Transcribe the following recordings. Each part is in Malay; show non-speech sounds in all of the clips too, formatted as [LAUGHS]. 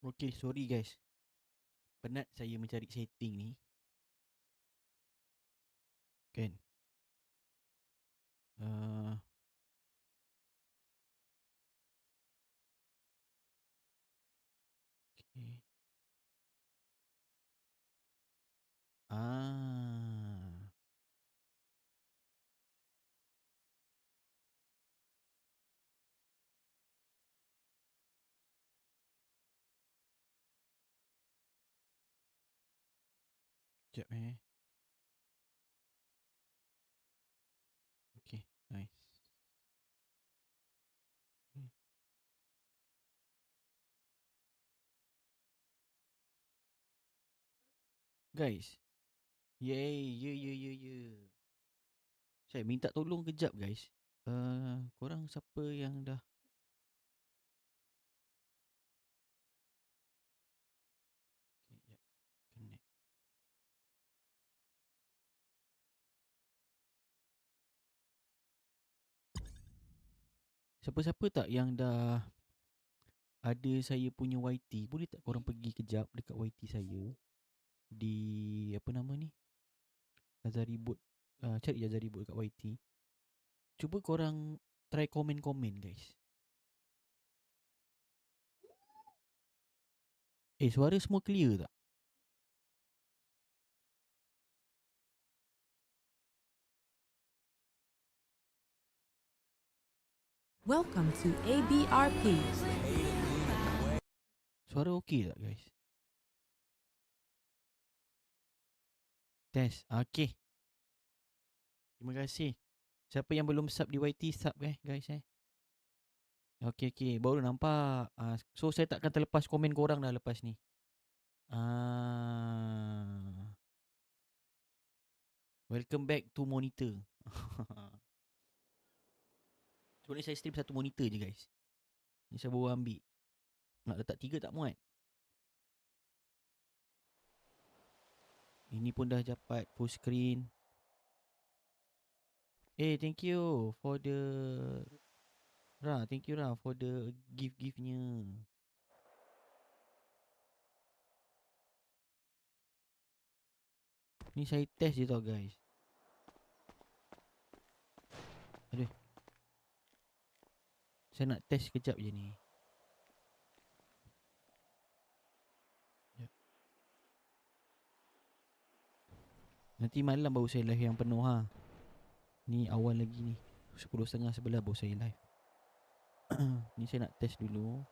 Okay, sorry guys. Penat saya mencari setting ni. Kan? Uh, okay. Sekejap eh. Okay, nice. Hmm. Guys. Yay, ya ya ya ya. Saya minta tolong kejap guys. Uh, korang siapa yang dah Siapa-siapa tak yang dah ada saya punya YT Boleh tak korang pergi kejap dekat YT saya? Di apa nama ni? Azari Boot uh, Cari Azari Boot dekat YT Cuba korang try komen-komen guys. Eh suara semua clear tak? Welcome to ABRP. Suara okey tak guys? Test. Okay. Terima kasih. Siapa yang belum sub di YT sub eh guys eh. Okay okay. Baru nampak. Uh, so saya tak akan terlepas komen korang dah lepas ni. Ah. Welcome back to monitor. [LAUGHS] Sebenarnya saya stream satu monitor je guys. Ni saya baru ambil. Nak letak tiga tak muat. Ini pun dah dapat full screen. Eh, thank you for the Ra, thank you Ra for the gift-giftnya. Ni saya test je tau guys. Aduh. Saya nak test kejap je ni. Nanti malam baru saya live yang penuh ha. Ni awal lagi ni. 10.30 sebelah baru saya live. [CLEARS THROAT] ni saya nak test dulu.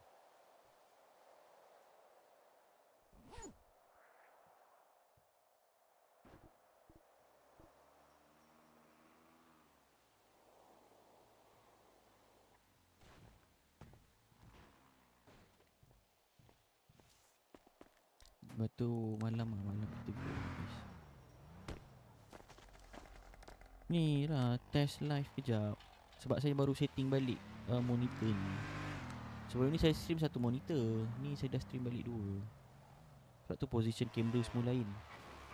Lepas tu malam lah Malam kita guys Ni lah Test live kejap. Sebab saya baru setting balik uh, Monitor ni. Sebelum ni saya stream satu monitor Ni saya dah stream balik dua. Sebab tu position kamera semua lain.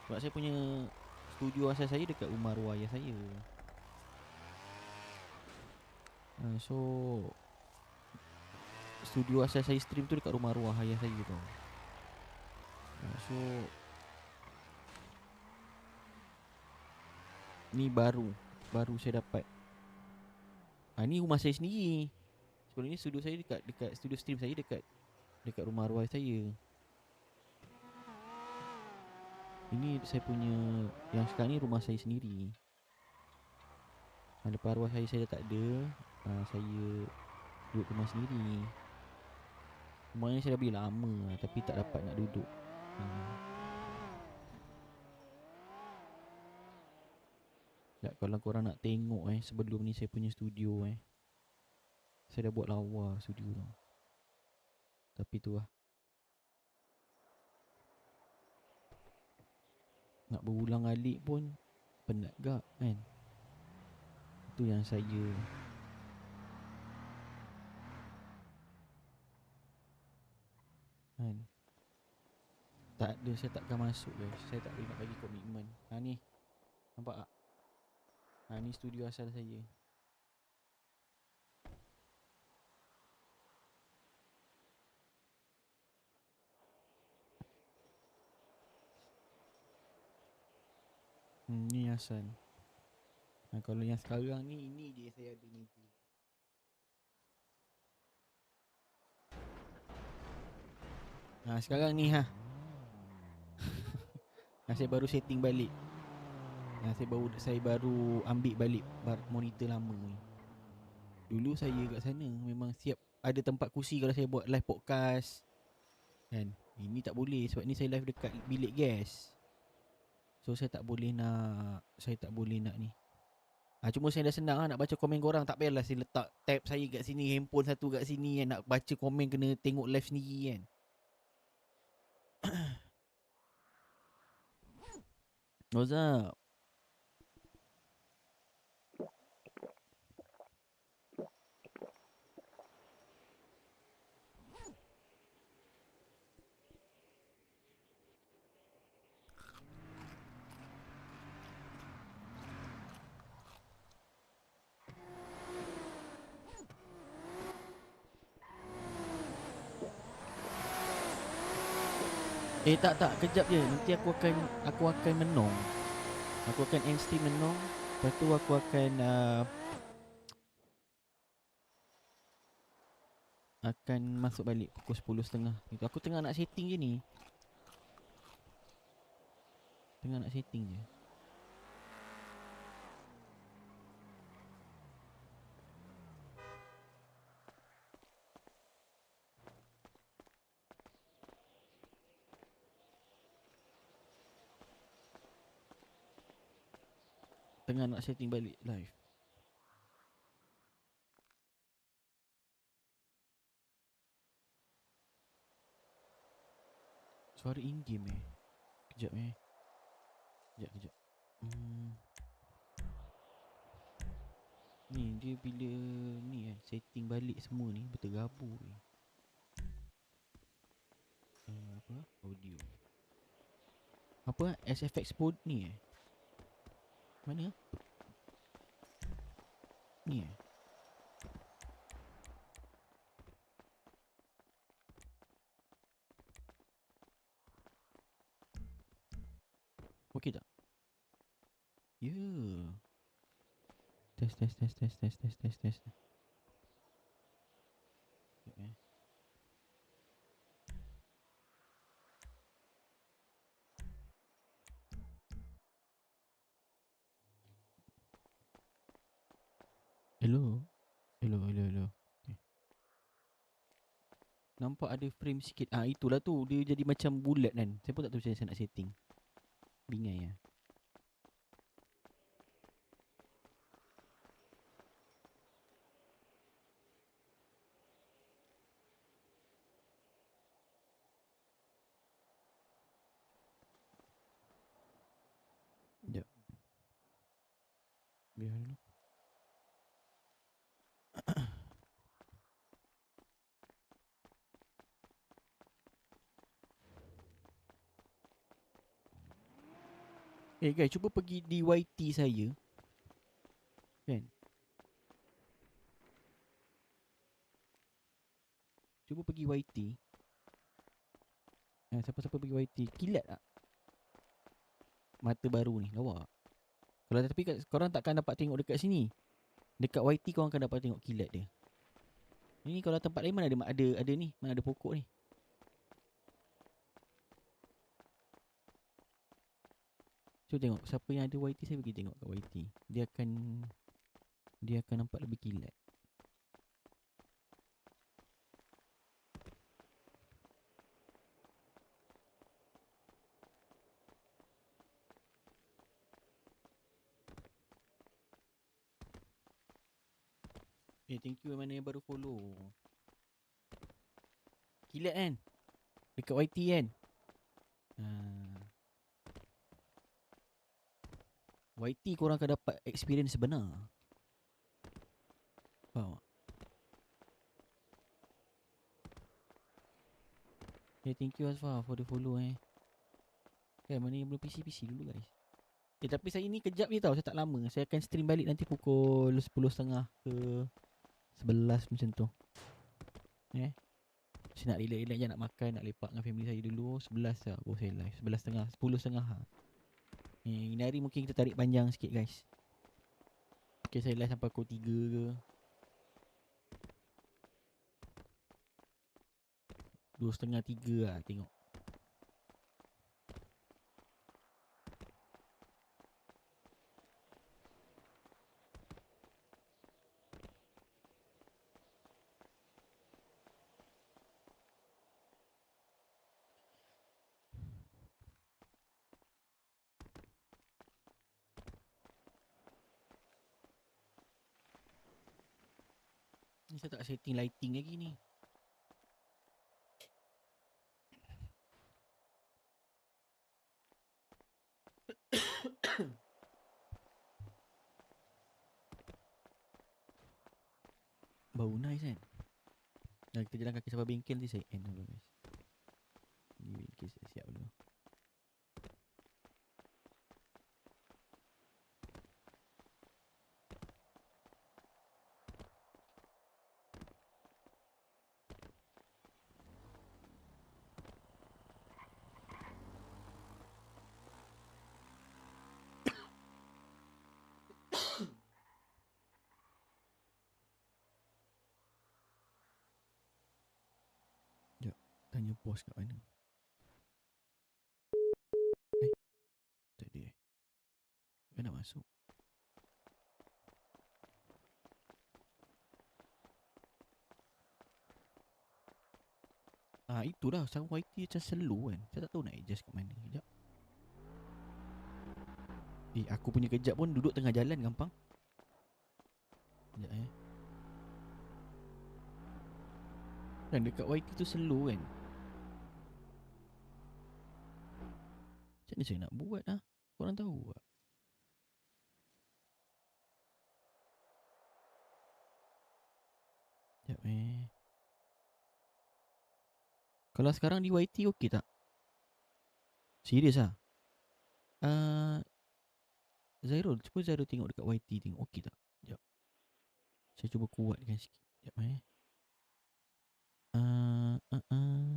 Sebab saya punya Studio asal saya dekat rumah arwah ayah saya. Uh, So Studio asal saya stream tu dekat rumah arwah ayah saya tau So Ni baru Baru saya dapat. Ha, Ni rumah saya sendiri. Sebelum ni studio saya dekat Dekat studio stream saya dekat Dekat rumah arwah saya. Ini saya punya Yang sekarang ni rumah saya sendiri. Ha, Lepas arwah saya saya dah tak ada ha, Saya Duduk rumah sendiri. Rumah ni saya dah beli lama Tapi tak dapat nak duduk Hmm. Ya, kalau korang nak tengok eh sebelum ni saya punya studio eh. Saya dah buat lawa studio tu. Tapi tu lah. Nak berulang alik pun penat gak kan. Itu yang saya kan. Tak ada saya takkan masuk guys. Saya tak boleh nak bagi komitmen. Ha ni. Nampak tak? Ha ni studio asal saya. Hmm, ni asal ha, Kalau yang sekarang ni Ini je saya ada ni. Ha, sekarang ni ha ha, saya baru setting balik. Ha, saya baru saya baru ambil balik monitor lama ni. Dulu saya kat sana memang siap ada tempat kursi kalau saya buat live podcast. Kan? Ini tak boleh sebab ni saya live dekat bilik gas. So saya tak boleh nak saya tak boleh nak ni. Ha, cuma saya dah senang lah nak baca komen korang Tak payahlah saya letak tab saya kat sini Handphone satu kat sini kan Nak baca komen kena tengok live sendiri kan What's up? Eh tak tak kejap je nanti aku akan aku akan menong. Aku akan end stream menong. Lepas tu aku akan uh, akan masuk balik pukul 10.30. Itu aku tengah nak setting je ni. Tengah nak setting je. Tengah nak setting balik live. Suara in game eh. Kejap eh. Kejap kejap. Hmm. Ni dia bila ni kan setting balik semua ni berterabur ni. Uh, apa? Audio. Apa? SFX Pod ni eh. Mana? Ni eh? Okey tak? Ya. Yeah. Test test test test test test test test. Hello. Hello, hello, hello. Okay. Nampak ada frame sikit. Ah itulah tu. Dia jadi macam bulat kan. Saya pun tak tahu macam saya nak setting. Bingai ya. Sekejap. Biar dulu. Eh guys, cuba pergi di YT saya. Kan? Cuba pergi YT. Eh, siapa-siapa pergi YT, kilat tak? Mata baru ni, lawa. Kalau tapi korang takkan dapat tengok dekat sini. Dekat YT korang akan dapat tengok kilat dia. Ini kalau tempat lain mana ada ada ada ni, mana ada pokok ni. Cuba tengok siapa yang ada YT saya pergi tengok kat YT. Dia akan dia akan nampak lebih kilat. Eh thank you mana yang baru follow. Kilat kan? Dekat YT kan? YT korang akan dapat experience sebenar. Faham tak? Okay, thank you Asfa for the follow eh. Okay, mana yang belum PC-PC dulu guys. Eh, tapi saya ni kejap je tau, saya tak lama. Saya akan stream balik nanti pukul 10.30 ke 11 macam tu. Eh. Saya nak relax-relax je nak makan, nak lepak dengan family saya dulu. 11 lah baru saya live. 11.30, 10.30 ha. Ni, ini hari mungkin kita tarik panjang sikit guys. Okay, saya live sampai pukul 3 ke. Dua setengah tiga lah tengok. Ni saya tak setting lighting lagi ni. [COUGHS] Bau nice kan Dah kita jalan kaki sampai bengkel nanti saya end guys Ni bengkel saya siap dulu Tanya bos kat mana? Eh Tak ada eh. Kan nak masuk? Ah itulah Sang YT macam slow kan. Saya tak tahu nak adjust kat mana Sekejap. Eh aku punya kejap pun Duduk tengah jalan gampang. Sekejap eh. Dan dekat YT tu slow kan Macam mana saya nak buat ah? Korang tahu tak? Sekejap eh Kalau sekarang di YT okey tak? Serius ah? Uh, Zairul, cuba Zairul tengok dekat YT tengok okey tak? Sekejap Saya cuba kuatkan sikit Sekejap eh Uh, uh, uh.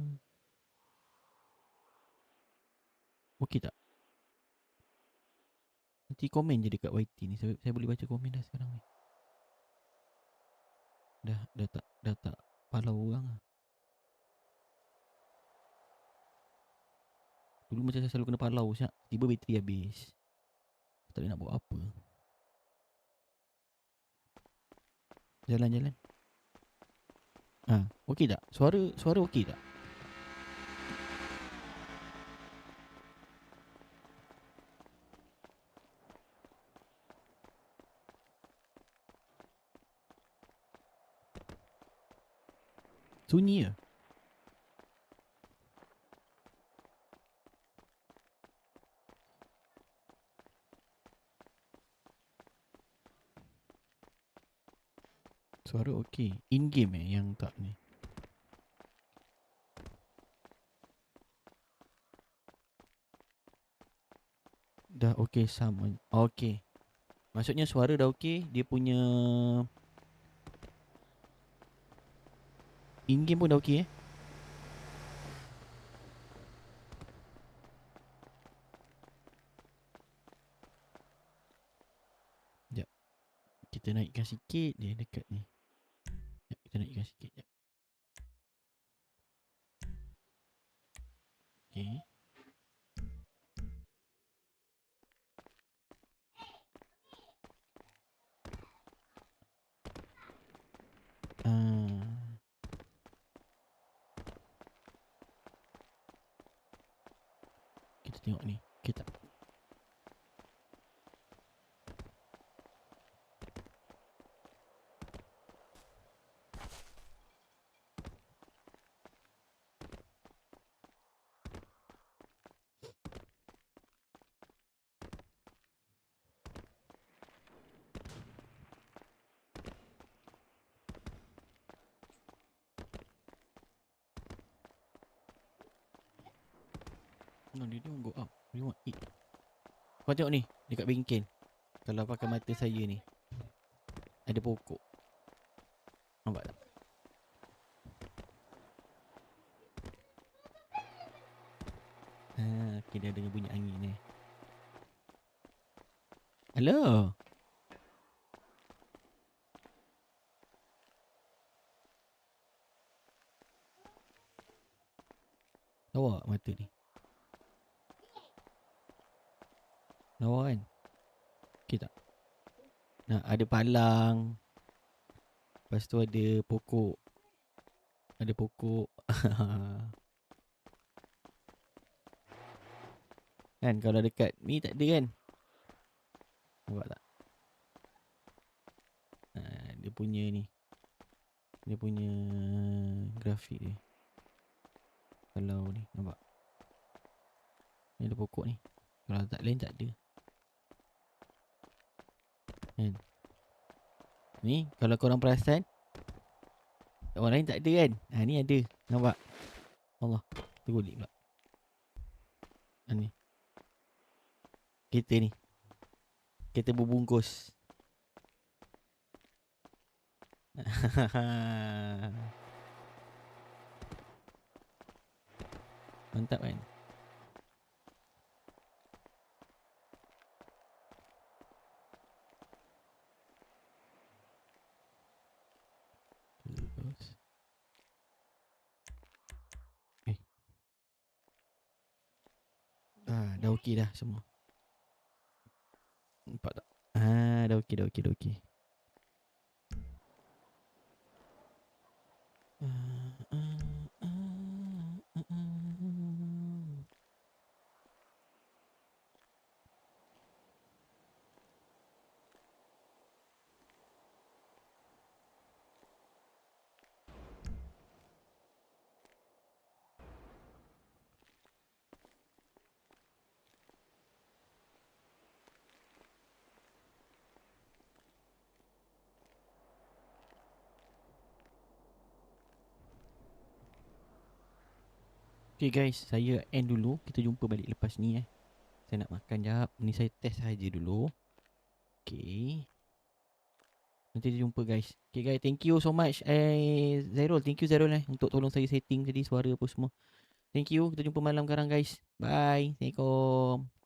Okey tak? Nanti komen je dekat YT ni. Saya, saya boleh baca komen dah sekarang ni. Dah dah tak dah tak palau orang lah. Dulu macam saya selalu kena palau siap Tiba bateri habis. Tak boleh nak buat apa. Jalan-jalan Ha, okey tak? Suara suara okey tak? Sunyi ke? Suara okey. In game eh yang tak ni. Dah okey sama. Okey. Maksudnya suara dah okey, dia punya in game pun dah okey eh. Sekejap. Kita naikkan sikit dia dekat ni. Sekejap, kita naikkan sikit jap. Okey. Tengok ni. Kita No, dia don't go up. We want eat. Kau tengok ni, dekat bengkel. Kalau pakai mata saya ni. Ada pokok. Nampak tak? Ha, okay, dia dengar bunyi angin ni. Hello. Lawa mata ni. Lawa kan? Okey tak? Nah, ada palang. Lepas tu ada pokok. Ada pokok. [LAUGHS] kan kalau dekat ni tak ada kan? Nampak tak? Ha, dia punya ni. Dia punya grafik dia. Kalau ni nampak. Ni ada pokok ni. Kalau tak lain tak ada. Kan? Ni kalau korang perasan Orang lain tak ada kan? Ha, Ni ada. Nampak? Allah Tergulik pula. Ha, Ni. Kereta ni. Kereta berbungkus. [LAUGHS] Mantap kan Terus Eh Ah, dah okey dah semua Nampak tak? Ah, dah okey, dah okey, dah okey Okay guys, saya end dulu. Kita jumpa balik lepas ni eh. Saya nak makan jap. Ni saya test saja dulu. Okay. Nanti kita jumpa guys. Okay guys, thank you so much. Eh, Zairul, thank you Zairul eh. Untuk tolong saya setting tadi suara apa semua. Thank you. Kita jumpa malam sekarang guys. Bye. Assalamualaikum.